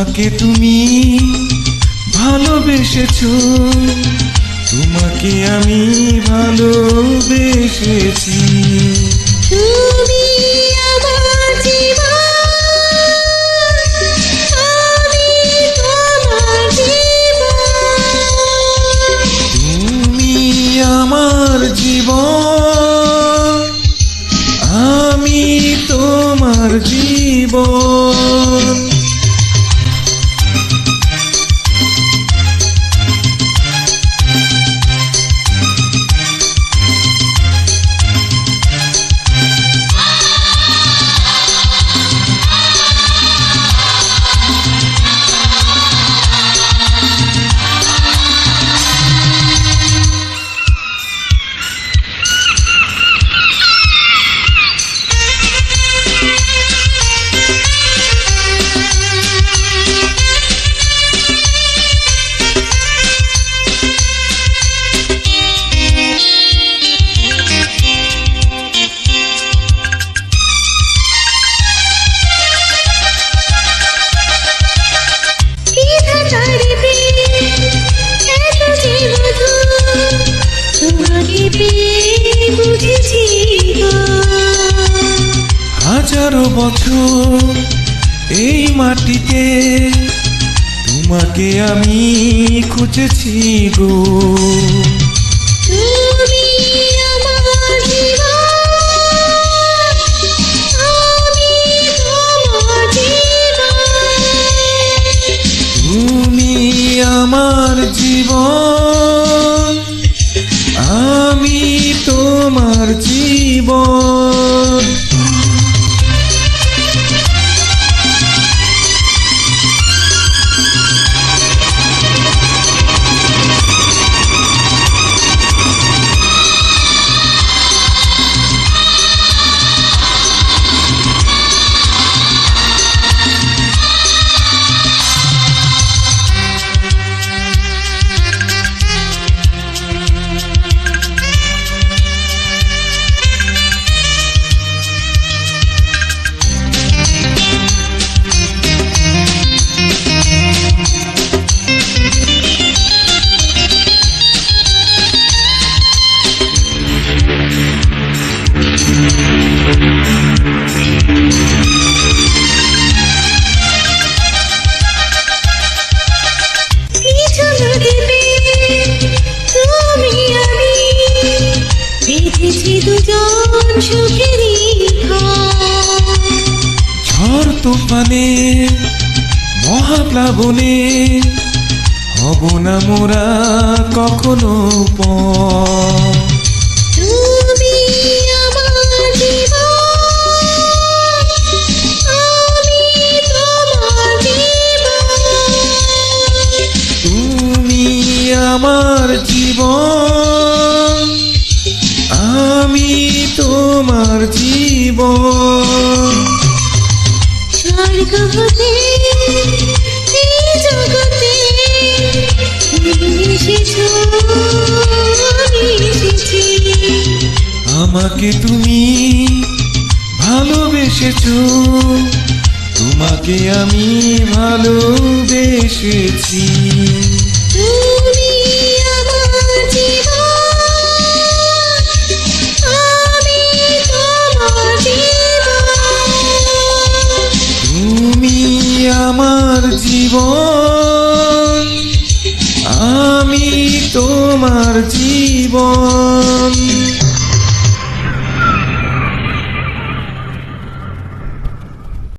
আমাকে তুমি ভালোবেসেছো তোমাকে আমি ভালোবেসেছি। তুমি আমার জীবন জীবন আমি তোমার জীবন। বছর এই মাটিতে তোমাকে আমি খুঁজেছি গো। সুখেরই। ঝড় তুফানে মহাপ্লাবনে হব না মোরা কখনো পর তোমার জীবন স্বর্গ হতে জগতে। আমাকে তুমি ভালোবেসেছো তোমাকে আমি ভালোবেসেছি তুমি আমি তোমার জীবন।